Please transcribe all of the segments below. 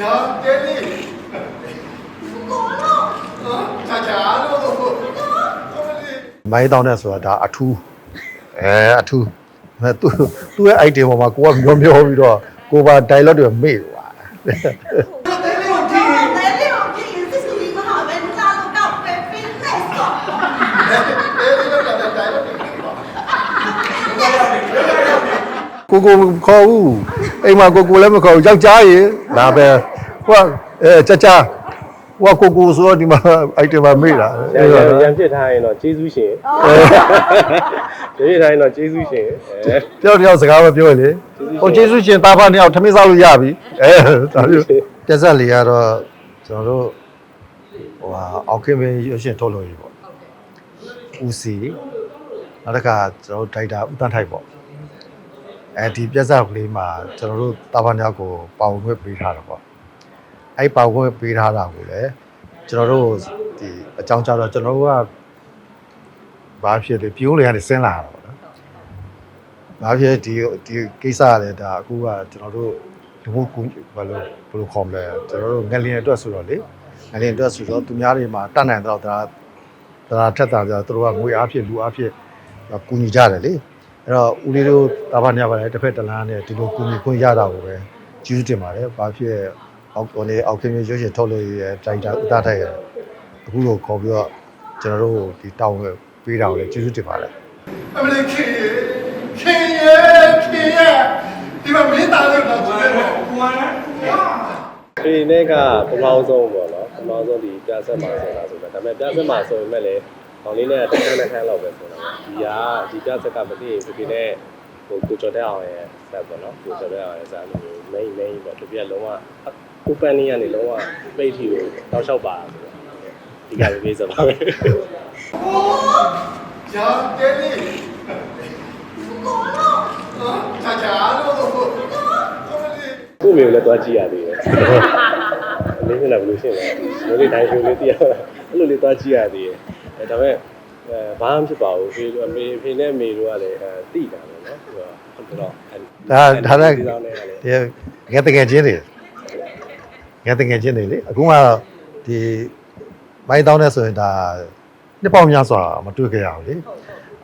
ရာတဲလေးဟာချာချာလို့ဟုတ်လေမိုင်းတောင်းတဲ့ဆိုတာဒါအထူးအဲအထူးမဲ့သူသူ့ရဲ့ item ပေါ်မှာကိုကမျောမျောပြီးတော့ကိုပါ dialogue တွေမေ့သွားတဲလေးကိုကြည့် cô cô khó u အိမ်မှာကိုကိုလည်းမခေါ်ဘူးယောက်ျားရေဒါပဲဟိုကအဲကြကြဟိုကကိုကိုဆိုတော့ဒီမှာ item မှာမေ့တာရန်ရန်ပြစ်ထားရင်တော့ကျေးဇူးရှင်ရန်ပြစ်ထားရင်တော့ကျေးဇူးရှင်တယောက်တယောက်စကားမပြောလေဟိုကျေးဇူးရှင်တာဖာနှစ်ယောက်ထမင်းစားလို့ရပြီအဲဒါမျိုးတက်ဆက်လေးကတော့ကျွန်တော်တို့ဟိုဟာအောက်ခင်မင်းရွှေရှင်ထုတ်လို့ရေပေါ့ဦးစီနောက်တစ်ခါကျွန်တော်တို့ဒိုက်တာဦးတန်းထိုက်ပေါ့ အဲဒီပြက်ဆက်ကလေးမှာကျွန်တော်တို့တာဖာနှစ်ယောက်ကိုပါဝင်ခွင့်ပေးထားတာပေါ့အဲ့ပါဝင်ခွင့်ပေးထားတာကိုလည်းကျွန်တော်တို့ဒီအကြောင်းကြားတော့ကျွန်တော်တို့ကဘာဖြစ်လဲပြုံးလေကနေဆင်းလာတာပေါ့နော်။ဘာဖြစ်ဒီဒီကိစ္စကလည်းဒါအခုကကျွန်တော်တို့ဒီဘုကူဘာလို့ဘယ်လိုခေါ်မလဲကျွန်တော်တို့ငလျင်အတွက်ဆိုတော့လေငလျင်အတွက်ဆိုတော့သူများတွေမှာတတ်နိုင်တော့ဒါဒါထက်တာကြသူတို့ကငွေအားဖြင့်လူအားဖြင့်ကူညီကြတယ်လေ အဲ့တော့ဦးလေးတို့တာဘာညပါတယ်တစ်ဖက်တစ်လမ်းနဲ့ဒီလိုကူညီခွင့်ရတာကိုပဲကျေးဇူးတင်ပါတယ်ဘာဖြစ်အောက်ကနေအောက်ခင်မျိုးရွှေရှင်ထုတ်လို့ရတဲ့တိုင်တာဥတာထိုက်ရအခုလိုခေါ်ပြီးတော့ကျွန်တော်တို့ဒီတောင်းပေးတာကိုလည်းကျေးဇူးတင်ပါတယ်အမလေးခင်ခင်ရခင်ရဒီမှာမင်းသားလို့တော့ဆိုတယ်ကွာဒီနေ့ကပထမဆုံးပေါ့နော်ပထမဆုံးဒီပြဆက်မှာဆိုတာဆိုတော့ဒါပေမဲ့ပြဆက်မှာဆိုပေမဲ့လည်း ခေါင်းလေးနဲ့တစ်ခါတစ်ခါလောက်ပဲဆိုတာဒီကဒီပြဆက်ကမသိရင်ဒီနေ့နဲ့ဟိုကိုကျော်တဲ့အောင်ရဲ့ဆက်ပေါ့နော်ကိုကျော်တဲ့အောင်ရဲ့ဆက်လို့ main main ပေါ့ဒီပြလုံးဝ open နေကနေလုံးဝပိတ်ထီကိုတောက်လျှောက်ပါဆိုတော့ဒီကလေးလေးစပါပဲကြာတဲလေးချာချာလို့ကိုမျိုးလည်းတွားကြည့်ရသေးတယ်။လေးနေတာဘယ်လိုရှင်းလဲ။ဒီလေးတိုင်းရှိုးလေးတည်ရအဲ့လိုလေးတွားကြည့်ရသေးတယ်။ အဲဒါပေမဲ့အဲဘာမှဖြစ်ပါဘူး။ဖေတို့မေဖေနဲ့မေတို့ကလည်းအဲတိတာပဲနော်။ဆိုတော့ဟုတ်တော့အဲဒါဒါလည်းဒီလောင်းနဲ့ကလည်းဒီငယ်တငယ်ချင်းတွေငယ်တငယ်ချင်းတွေလေအခုကဒီမိုင်းတောင်းနေဆိုရင်ဒါနှစ်ပေါင်းများစွာမတွေ့ကြရဘူးလေ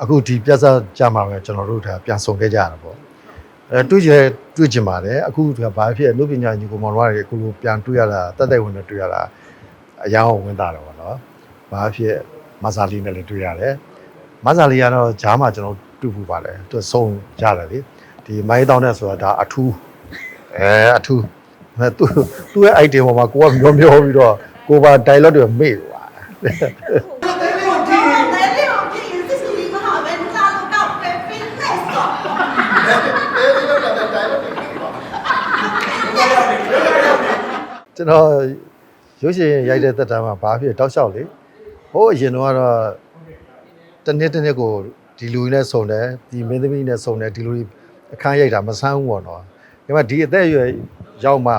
အခုဒီပြဿနာကြမှာပဲကျွန်တော်တို့ဒါပြန်ဆောင်ခဲ့ကြရတာပေါ့အဲတွေ့ကြတွေ့ကြပါတယ်အခုကဘာဖြစ်အမှုပညာညီကောင်မောင်တို့ကအခုလိုပြန်တွေ့ရတာတက်တက်ဝင်နဲ့တွေ့ရတာအယောင်ဝင်တာတော့ဗောနော်ဘာဖြစ် မဆာလီနဲ့လည်းတွေ့ရတယ်မဆာလီကတော့ဂျားမှာကျွန်တော်တူပူပါလေသူဆုံးရတယ်လေဒီမိုင်းတောင်းတဲ့ဆိုတာဒါအထူးအဲအထူးသူသူ့ရဲ့ item ပေါ်မှာကိုကမျောမျောပြီးတော့ကိုပါ dialogue တွေမေ့သွားကျွန်တော်ရုပ်ရှင်ရိုက်တဲ့သက်တမ်းမှာဘာဖြစ်တောက်လျှောက်လေ ဟိုးအရင်တော့ကတော့တစ်နှစ်တစ်နှစ်ကိုဒီလူတွေနဲ့ဆုံတယ်ဒီမင်းသမီးနဲ့ဆုံတယ်ဒီလူတွေအခန်းရိုက်တာမဆန်းဘူးပေါ့နော်ဒါပေမဲ့ဒီအသက်အရွယ်ရောက်မှ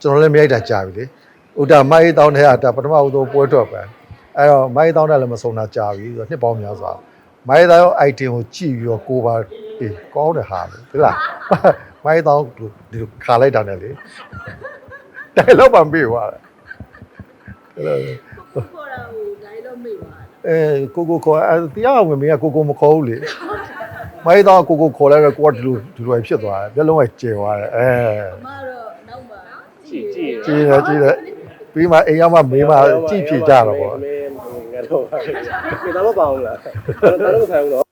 ကျွန်တော်လည်းမရိုက်တာကြာပြီလေဥတာမိုင်းတောင်းတဲ့ဟာတာပထမဦးဆုံးပွဲထွက်ပဲအဲ့တော့မိုင်းတောင်းတာလည်းမဆုံတာကြာပြီဆိုတော့နှစ်ပေါင်းများစွာမိုင်းသားရော item ကိုကြည့်ပြီးတော့ကိုပါအေးကောင်းတဲ့ဟာပဲဟုတ်လားမိုင်းတောင်းဒီလိုခါလိုက်တာနဲ့လေတိုင်လောက်ပါမေ့သွားတယ်အဲ့လို အဲကိုကိုခေါ်အဲတရားဝင်မင်းကကိုကိုမခေါ်ဘူးလေမိုင်းတော့ကိုကိုခေါ်လိုက်တော့ကိုကဒီလိုဒီလိုဖြစ်သွားတယ်မျက်လုံးကကျယ်သွားတယ်အဲမမတော့နောက်မှာကြည့်ကြည့်ကြည့်တယ်ကြည့်တယ်ပြီးမှအိမ်ရောက်မှမေးမှကြည့်ဖြစ်ကြတော့ပေါ့ငါတော့ပြေတော့မပေါအောင်လားငါတော့မဆိုင်ဘူးတော့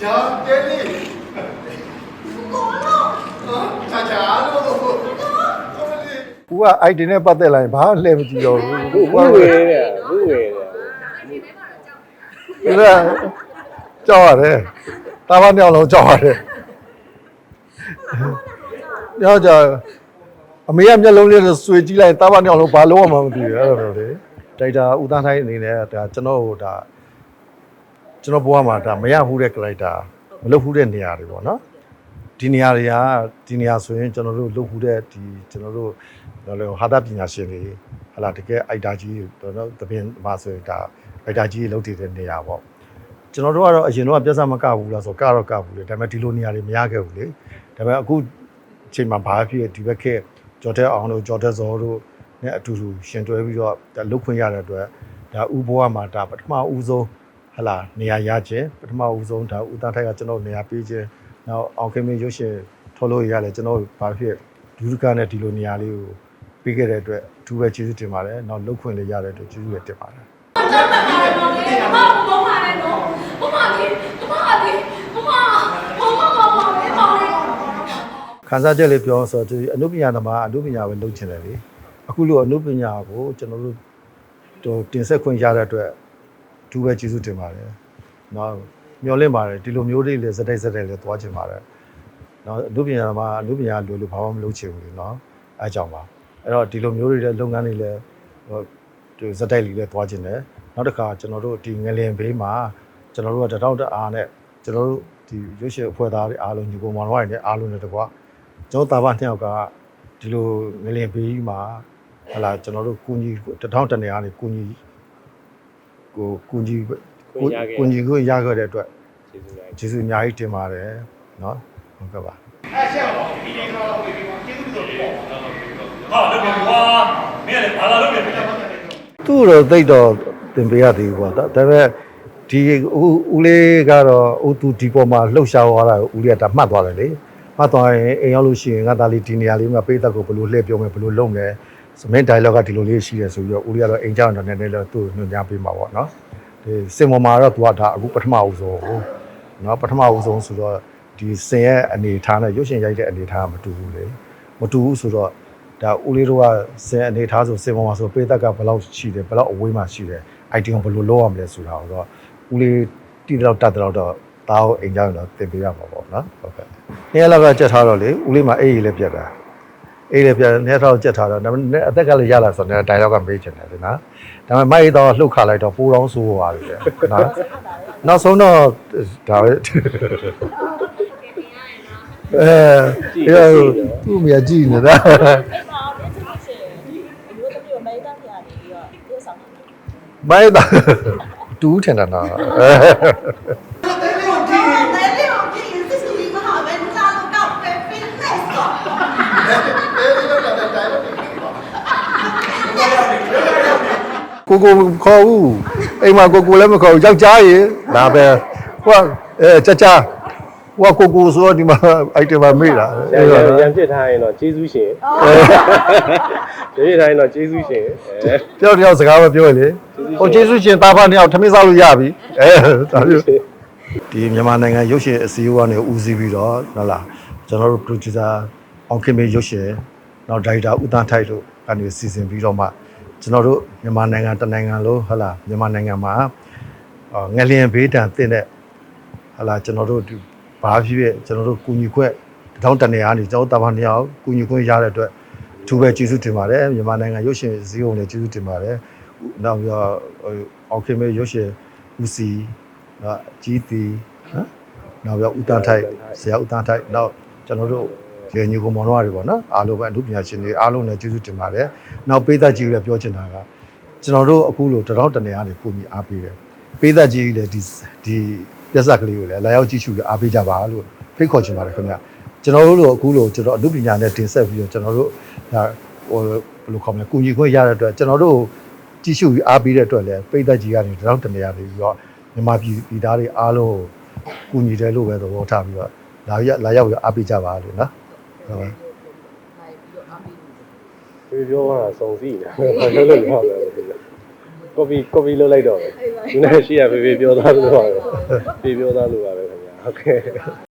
ကြောင်တဲလေးကိုလို့ဟာချာချာလို့ ကူက item နဲ့ပတ်သက်လာရင်ဘာမှလှည့်မကြည့်တော့ဘူး။ဘူးကူဘူးဝေကနေဘူးဝေနေဒီကကြောက်ရတယ်တာမမြောက်လုံးကြောက်ရတယ်ညောကြအမေကမျက်လုံးလေးဆွေကြည့်လိုက်တာမမြောက်လုံးဘာလုံးမှမသိဘူးအဲ့လိုလေဒိုက်တာဦးသားထိုင်းအနေနဲ့ဒါကျွန်တော်ဟိုဒါကျွန်တော်ဘဝမှာဒါမရဘူးတဲ့ character မလုပ်ဘူးတဲ့နေရာတွေပေါ့နော် ဒီနေရာတွေကဒီနေရာဆိုရင်ကျွန်တော်တို့လုပ်ဘူးတဲ့ဒီကျွန်တော်တို့ဘာလဲဟာတာပညာရှင်တွေဟလာတကယ်အိုက်တာကြီးတွေနော်တပင်မှာဆိုရင်ဒါအိုက်တာကြီးလုပ်တည်တဲ့နေရာပေါ့ကျွန်တော်တို့ကတော့အရင်တော့ပြဿနာမကဘူးလားဆိုကတော့ကဘူးလေဒါပေမဲ့ဒီလိုနေရာတွေမရခဲ့ဘူးလေဒါပေမဲ့အခုအချိန်မှာဘာဖြစ်ဒီဘက်ခက်ကျော်တဲ့အောင်တို့ကျော်တဲ့ဇော်တို့နဲ့အတူတူရှင်တွဲပြီးတော့ဒါလုတ်ခွင့်ရတဲ့အတွက်ဒါဥဘောကမှာဒါပထမဦးဆုံးဟလာနေရာရခြင်းပထမဦးဆုံးဒါဦးသားထိုက်ကကျွန်တော်နေရာပေးခြင်း နောက်အောင်ခင်းမင်းရုပ်ရှင်ထုတ်လို့ရလဲကျွန်တော်ဘာဖြစ်ဒုဒကနဲ့ဒီလိုနေရာလေးကိုပြီးခဲ့တဲ့အတွက်အထူးပဲကျေးဇူးတင်ပါတယ်နောက်လုတ်ခွင့်လေးရတဲ့အတွက်ကျေးဇူးပဲတင်ပါတယ်ခံစားချက်လေးပြောအောင်ဆိုတော့ဒီအနုပညာသမားအနုပညာပဲလုပ်ချင်တယ်လေအခုလိုအနုပညာကိုကျွန်တော်တို့တင်ဆက်ခွင့်ရတဲ့အတွက်အထူးပဲကျေးဇူးတင်ပါတယ်နောက် မျှော်လင့်ပါတယ်ဒီလိုမျိုးလေးလည်းစတိုက်စတိုက်လည်းသွားချင်ပါတယ်။နောက်အနုပညာသမားအနုပညာလိုလိုဘာမှမလုပ်ချင်ဘူးလေနော်။အဲကြောင့်ပါ။အဲ့တော့ဒီလိုမျိုးတွေလည်းလုပ်ငန်းတွေလည်းဟိုဒီစတိုက်လေးလည်းသွားချင်တယ်။နောက်တစ်ခါကျွန်တော်တို့ဒီငလင်ဘေးမှာကျွန်တော်တို့ကတထောက်တအားနဲ့ကျွန်တော်တို့ဒီရွှေရှိအဖွဲ့သားတွေအားလုံးညီကောင်မောင်နှမတွေနဲ့အားလုံးနဲ့တကွာကျွန်တော်တာဘာနှစ်ယောက်ကဒီလိုငလင်ဘေးမှာဟလာကျွန်တော်တို့ကုညီတထောင်တနေရာနေကုညီကိုကုညီ ကုညီကိုရခဲ့တဲ့အတွက် ကျေးဇူးများကျေးဇူးအများကြီးတင်ပါတယ်เนาะဟုတ်ကဲ့ပါ အဲ့ဆက်ပါဒီနေ့ကတော့ဝေပြီးတော့ကျေးဇူးတော်ပေါ့ ဟာလုပ်ပြန်ကွာမင်းကလည်းဘာလာလုပ်ပြန်ပြန် သူ့တော့သိတော့တင်ပေးရသေးဘူးပေါ့ဒါပေမဲ့ဒီဦးဦးလေးကတော့ဦးသူဒီပေါ်မှာလှုပ်ရှားသွားတာကိုဦးလေးကဒါမှတ်သွားတယ်လေမှတ်သွားရင်အိမ်ရောက်လို့ရှိရင်ငါသားလေးဒီနေရာလေးမှာပေးသက်ကိုဘယ်လိုလှည့်ပြောမယ်ဘယ်လိုလုပ်မလဲစမင်း dialogue ကဒီလိုလေးရှိတယ်ဆိုပြီးတော့ဦးလေးကတော့အိမ်ကြောင်တော့နည်းနည်းတော့သူ့ကိုညွှန်ကြားပေးမှာပေါ့နော် ဒီစင်ပေါ်မှာတော့သူကဒါအခုပထမဦးဆုံးဟိုနော်ပထမဦးဆုံးဆိုတော့ဒီစင်ရဲ့အနေထားနဲ့ရုပ်ရှင်ရိုက်တဲ့အနေထားကမတူဘူးလေမတူဘူးဆိုတော့ဒါဦးလေးတို့ကစင်အနေထားဆိုစင်ပေါ်မှာဆိုပေးသက်ကဘယ်လောက်ရှိတယ်ဘယ်လောက်အဝေးမှာရှိတယ် item ကိုဘယ်လိုလုပ်ရမလဲဆိုတာကိုတော့ဦးလေးတိတော့တတ်တော့တော့တားကိုအိမ်ကြောင်တော့သင်ပေးရမှာပေါ့နော်ဟုတ်ကဲ့နေ့ရက်လောက်ကကြက်ထားတော့လေဦးလေးမှာအေးကြီးလည်းပြတ်တာ အေးလည်းပြတ်နေ့ထောက်ကြက်ထားတော့ဒါပေမဲ့အသက်ကလည်းရလာဆိုတော့ dialogue ကမေးချင်တယ်နော်ဒါပေမဲ့မိုက်တော့လှုပ်ခါလိုက်တော့ပိုးတော့ဆိုးသွားပြီလေနော်နောက်ဆုံးတော့ဒါပဲအဲသူ့မြကြည့်နေတာအဲ့မှာဒီချက်ချက်အမျိုးသမီးကိုမိသားဖျားနေပြီးတော့ပြေဆောင်တယ်မိုက်တော့တူးထင်တာနော် တဲလေးကိုကြည့် တဲလေးကိုကြည့်ရင်စစ်စစ်မဟာပဲလာလို့ကောက်ပဲ fitness တော့ တဲလေးလော က်လာတဲ့တိုင်းလို့ဒီပေါ့ကိုကိုမခေါ်ဘူးအိမ်မှာကိုကိုလည်းမခေါ်ဘူးယောက်ျားရေဒါပဲဟိုကအဲကြကြဟိုကကိုကိုဆိုတော့ဒီမှာ item မှာမေ့တာရံရံဖြစ်ထားရင်တော့ကျေးဇူးရှင်ကျေးဇူးထားရင်တော့ကျေးဇူးရှင်အဲတယောက်တယောက်စကားမပြောရင်လေဟိုကျေးဇူးရှင်တာဖာနှစ်ယောက်ထမင်းစားလို့ရပြီအဲဒါမျိုးဒီမြန်မာနိုင်ငံရုပ်ရှင်အစည်းအဝေးကနေဦးစီးပြီးတော့ဟုတ်လားကျွန်တော်တို့ producer အောင်ခင်မေရုပ်ရှင် နောက်ဒါရိုက်တာဦးတန်းထိုက်တို့ကနေစီစဉ်ပြီးတော့မှကျွန်တော်တို့မြန်မာနိုင်ငံတစ်နိုင်ငံလုံးဟုတ်လားမြန်မာနိုင်ငံမှာအော်ငလျင်ဘေးတံတင်တဲ့ဟုတ်လားကျွန်တော်တို့ဒီဘာဖြစ်ဖြစ်ကျွန်တော်တို့ကုညီခွက်တောင်းတနေရာနေကျွန်တော်တာဘာနှစ်ယောက်ကုညီခွင့်ရတဲ့အတွက်အထူးပဲကျေးဇူးတင်ပါတယ်မြန်မာနိုင်ငံရုပ်ရှင်ဇီးုံလည်းကျေးဇူးတင်ပါတယ်နောက်ပြီးတော့ဟိုအောင်ခင်မေရုပ်ရှင်ဦးစီနော်ကြီးတီနော်နောက်ပြီးတော့ဦးတန်းထိုက်ဆရာဦးတန်းထိုက်နောက်ကျွန်တော်တို့ ရေညူကမောင်တော်တွေပေါ့နော်အားလုံးပဲအမှုပညာရှင်တွေအားလုံးလည်းကျေးဇူးတင်ပါတယ်နောက်ပေးသက်ကြီးလည်းပြောချင်တာကကျွန်တော်တို့အခုလိုတရောင်းတနေရာနေပုံပြီးအားပေးတယ်ပေးသက်ကြီးလည်းဒီဒီပြက်ဆက်ကလေးကိုလည်းလာရောက်ကြည့်ရှုလည်းအားပေးကြပါလို့ဖိတ်ခေါ်ချင်ပါတယ်ခင်ဗျကျွန်တော်တို့လိုအခုလိုကျွန်တော်အမှုပညာနဲ့တင်ဆက်ပြီးတော့ကျွန်တော်တို့ဒါဟိုဘယ်လိုခေါ်မလဲကုညီခွင့်ရတဲ့အတွက်ကျွန်တော်တို့ကြည့်ရှုပြီးအားပေးတဲ့အတွက်လည်းပိတ်သက်ကြီးကနေတရောင်းတနေရာနေပြီးတော့မြန်မာပြည်ပြည်သားတွေအားလုံးကိုကုညီတယ်လို့ပဲသဘောထားပြီးတော့လာရလာရောက်ပြီးအားပေးကြပါလို့နော် ဟုတ်ပြေပြောတာစုံစည်းနေတာဘာလို့လဲဟောတယ်ကော်ပီကော်ပီလုပ်လိုက်တော့ပဲဒီနေ့ရှိရပြေပြောသားလို့ပါပဲပြေပြောသားလို့ပါပဲခင်ဗျာဟုတ်ကဲ့